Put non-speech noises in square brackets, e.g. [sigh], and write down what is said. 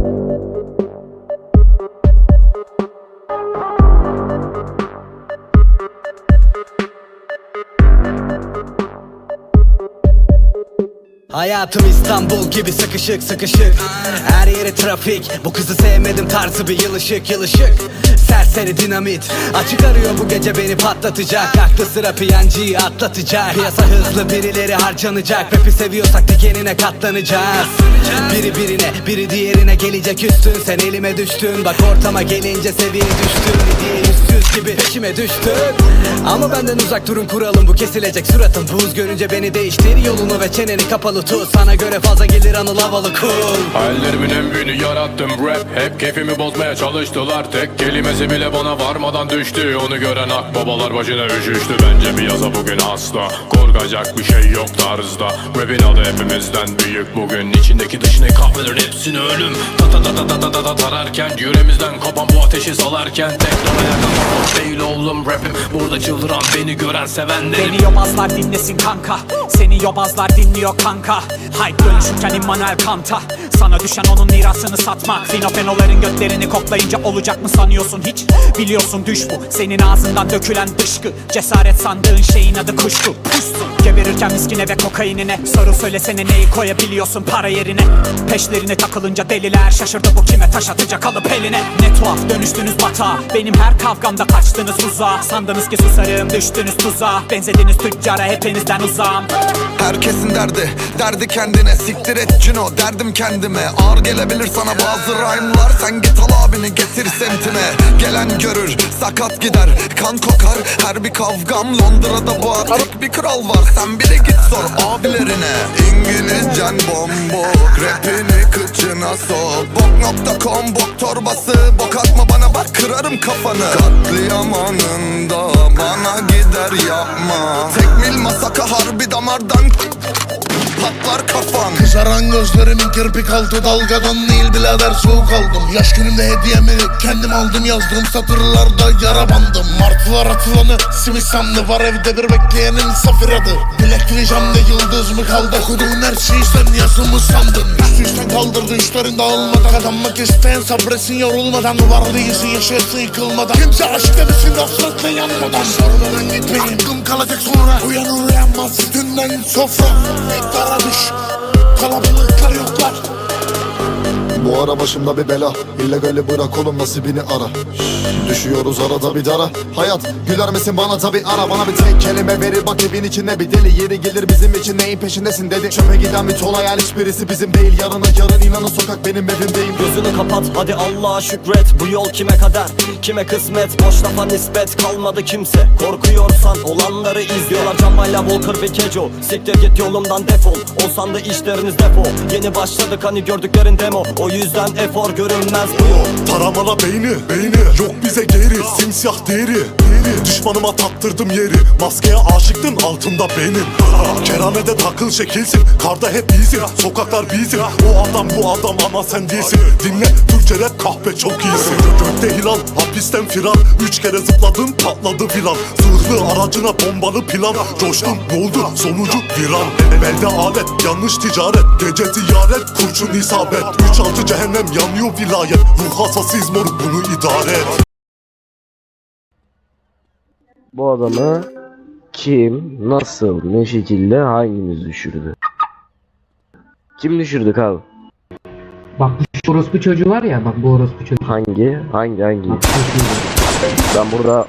Thank you. Hayatım İstanbul gibi sıkışık sıkışık. Her yeri trafik. Bu kızı sevmedim tarzı bir yılışık yılışık. Serseri dinamit. Açık arıyor bu gece beni patlatacak. Aklı sıra piyancıyı atlatacak. Piyasa hızlı birileri harcanacak. Rap'i seviyorsak dikenine katlanacağız. Biri birine biri diğerine gelecek üstün. Sen elime düştün. Bak ortama gelince seviye düştün. Hediye yüzsüz gibi peşime düştün. Ama benden uzak durun kuralım. Bu kesilecek suratım. Buz görünce beni değiştir yolunu ve çeneni kapalı tut Sana göre fazla gelir anıl havalı cool Hayallerimin en büyüğünü yarattım rap. Hep keyfimi bozmaya çalıştılar. Tek kelimesi bile bana varmadan düştü. Onu gören akbabalar başına üşüştü. Bence bir piyaza bugün hasta Korkacak bir şey yok tarzda. Rap'in adı hepimizden büyük. Bugün içindeki dışındaki kahveler hepsini ölüm. Ta ta ta ta ta ta ta tararken Yüreğimizden kopan ateşi salarken Teknolojiye kafa değil oğlum rapim Burada çıldıran beni gören sevenlerim. Beni yobazlar dinlesin kanka. Seni yobazlar dinliyor kanka. Hype dönüşürken Immanuel Kant'a. Sana düşen onun mirasını satmak. Finofenoların götlerini koklayınca olacak mı sanıyorsun hiç? Biliyorsun düş bu. Senin ağzından dökülen dışkı. Cesaret sandığın şeyin adı kuşku. Kuşsun. Geberirken miskine ve kokainine. Soru söylesene neyi koyabiliyorsun para yerine? Peşlerine takılınca deliler Şaşırdı bu kime taş atacak alıp eline. Ne tuhaf dönüştünüz batağa Benim her kavgamda kaçtınız uzağa Sandınız ki susarım düştünüz tuzağa Benzediniz tüccara hepinizden uzağım Herkesin derdi, derdi kendine. Siktir et Cino, derdim kendime. Ağır gelebilir sana bazı rhyme'lar. Sen git al abini getir semtime Gelen görür, sakat gider Kan kokar, her bir kavgam Londra'da bu bir kral var. Sen bile git sor abilerine. İngilizcen bombok Rapini kıçına sok. Bok.com bok torbası. Bok atma bana bak kırarım kafanı. Katliam anında Bana gider yapma. Tekmil masaka harbi damardan Patlar kafan. Kızaran gözlerimin kirpik altı dalgadan değil birader soğuk aldım. Yaş günümde hediyemi kendim aldım yazdığım satırlarda yara bandım. Martılar atılanı simit sandı var evde bir bekleyenin safir adı. Bilekli camda yıldız mı kaldı okuduğun her şeyi sen yazımı sandın. Üst üstten kaldırdı üstlerin dağılmadan Kazanmak isteyen sabretsin yorulmadan. Var değilsin yaşayasın yıkılmadan. Kimse aşk demesin hasretle yanmadan. Sormadan gitmeyin aklım kalacak sonra. Uyanır uyanmaz sütünden sofra. Dara düş Kalabalıklar yoklar Bu ara başımda bir bela. İllegali bırak oğlum nasibini ara Düşüyoruz arada bir dara. Hayat güler misin bana? Tabi ara Bana bir tek kelime verir. Bak evin içinde bir deli Yeri gelir. Bizim için neyin peşindesin dedi. Çöpe giden bir tol hayal hiçbirisi bizim değil. Yarına yarın inanın sokak benim evimdeyim. Gözünü kapat hadi Allah'a şükret. Bu yol kime kader? Kime kısmet? Boş lafa nispet. Kalmadı kimse. Korkuyorsan olanları izliyorlar Camayla Walker ve Kejo. Siktir git yolumdan defol. Olsan da işleriniz defo Yeni başladık hani gördüklerin demo. O yüzden efor görünmez. Bu yol Taramala beyni, beyni. Yok bize geri, simsiyah deri, deri Düşmanıma taktırdım yeri. Maskeye aşıktın altında benim. [laughs] Keramede takıl şekilsin Karda hep iyisin, sokaklar bizim O adam bu adam ama sen değilsin. Dinle Türkçe rap kahpe çok iyisin. Gökte hilal, hapisten firar. Üç kere zıpladın patladı filan Zırhlı aracına bombalı plan. Coştun ne oldu sonucu viran. Belde alet yanlış ticaret. Gece ziyaret kurşun isabet. Üç altı cehennem yanıyor vilayet. Ruh hassasıyız moruk bunu idare et Bu adamı kim, nasıl, ne şekilde hangimiz düşürdü? Kim düşürdük abi? Bak bu orospu çocuğu var ya bak bu orospu çocuğu. Hangi? Hangi hangi? Bak. Ben burada